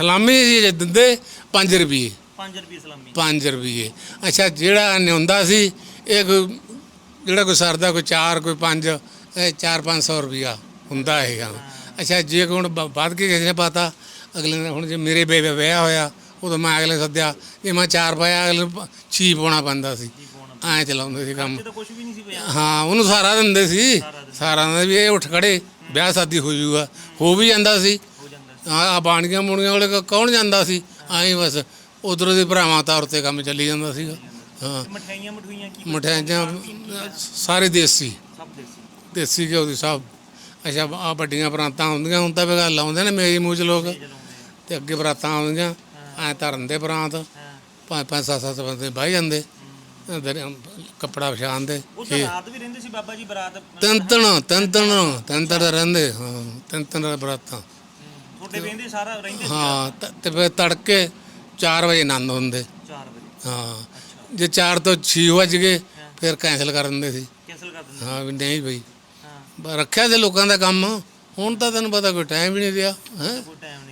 ਸਲਾਮੀ ਜੀ ਦਿੰਦੇ 5 ਰੁਪਏ 5 ਰੁਪਏ ਸਲਾਮੀ। 5 ਰੁਪਏ ਅੱਛਾ ਜਿਹੜਾ ਨਿਉਂਦਾ ਸੀ ਇਹ ਕੋਈ ਜਿਹੜਾ ਕੋਈ ਸਰਦਾ ਕੋਈ 4 ਕੋਈ 5 ਇਹ 4-500 ਰੁਪਿਆ ਹੁੰਦਾ ਹੈਗਾ। ਅੱਛਾ ਜੇ ਹੁਣ ਬ- ਵੱਧ ਕੇ ਕਿਸੇ ਨੇ ਪਤਾ ਅਗਲੇ ਨੇ ਹੁਣ ਜੇ ਮੇਰੇ ਬੇਬੇ ਵਿਆਹ ਹੋਇਆ ਉਦੋਂ ਮੈਂ ਅਗਲੇ ਸੱਦਿਆ ਜੇ ਮੈਂ 4 ਪਾਇਆ ਅਗਲੇ 6 ਪਾਉਣਾ ਪੈਂਦਾ ਸੀ। ਐਂ ਚਲਾਉਂਦੇ ਸੀ ਕੰਮ। ਹਾਂ ਉਹਨੂੰ ਸਾਰਾ ਦਿੰਦੇ ਸੀ। ਸਾਰਾ ਦਿੰਦੇ ਵੀ ਇਹ ਉੱਠ ਖੜੇ ਵਿਆਹ ਸ਼ਾਦੀ ਹੋ ਜੂਗਾ। ਹੋ ਵੀ ਜਾਂਦਾ ਸੀ। ਆ ਬਾਣੀਆਂ ਮੁਣੀਆਂ ਵਾਲੇ ਕੌਣ ਜਾਂਦਾ ਸੀ? ਐਂ ਬਸ ਉਧਰੋਂ ਦੇ ਭਰਾਵਾਂ ਤੌਰ ਤੇ ਕੰਮ ਚੱਲੀ ਜਾਂਦਾ ਸੀਗਾ। ਹਾਂ। ਮਠਿਆਈਆਂ ਮਠੂਈਆਂ ਕੀ ਮਠਿਆਈਆਂ ਸਾਰੇ ਦੇਸੀ। ਸਭ ਦੇਸੀ। ਦੇਸੀ ਘਿਓ ਦੀ ਸਭ। ਅੱਛਾ ਆ ਵੱਡੀਆਂ ਬਰਾਤਾਂ ਹੁੰਦੀਆਂ ਹੁਣ ਤਾਂ ਵੀ ਗੱਲ ਲਾਉਂਦੇ ਨੇ ਮੇਰੀ ਮੂਜ ਲੋਕ। ਤੇ ਅੱਗੇ ਬਰਾਤਾਂ ਆਉਂਦੀਆਂ ਐ ਧਰਨ ਦੇ ਬਰਾਤ। ਹਾਂ। ਪੰਜ ਪੰਜ ਸੱਤ ਸੱਤ ਬੰਦੇ ਬਾਈ ਜਾਂਦੇ। ਕੱਪੜਾ ਵਿਛਾਣ ਦੇ। ਉਹ ਤਾਂ ਰਾਤ ਵੀ ਰਹਿੰਦੇ ਸੀ ਬਾਬਾ ਜੀ ਬਰਾਤ। ਤਿੰਨ ਤਿੰਨ ਤਿੰਨ ਤਿੰਨ ਤਿੰਨ ਤਿੰਨ ਰਹਿੰਦੇ ਹਾਂ ਤਿੰਨ ਤਿੰਨ ਬਰਾਤਾਂ। ਤੁਹਾਡੇ ਵੇਂਦੇ ਸਾਰਾ ਰਹਿੰਦੇ ਸੀ ਹਾਂ ਤ- ਤੇ ਫਿਰ ਤੜਕੇ 4 ਵਜੇ ਆਨੰਦ ਹੁੰਦੇ। 4 ਵਜੇ। ਹਾਂ। ਜੇ 4 ਤੋਂ 6 ਵਜ ਗਏ ਫਿਰ ਕੈਂਸਲ ਕਰ ਦਿੰਦੇ ਸੀ। ਕੈਨਸਲ ਕਰ ਦਿੰਦੇ ਹਾਂ ਵੀ ਨਹੀਂ ਬਈ। ਹਾਂ। ਬ- ਰੱਖਿਆ ਤੇ ਲੋਕਾਂ ਦਾ ਕੰਮ। ਹੁਣ ਤਾਂ ਤੈਨੂੰ ਪਤਾ ਕੋਈ ਟਾਈਮ ਵੀ ਨਹੀਂ ਰਿਹਾ ਹੈ? ਕੋਈ ਟਾਈਮ ਨਹੀਂ।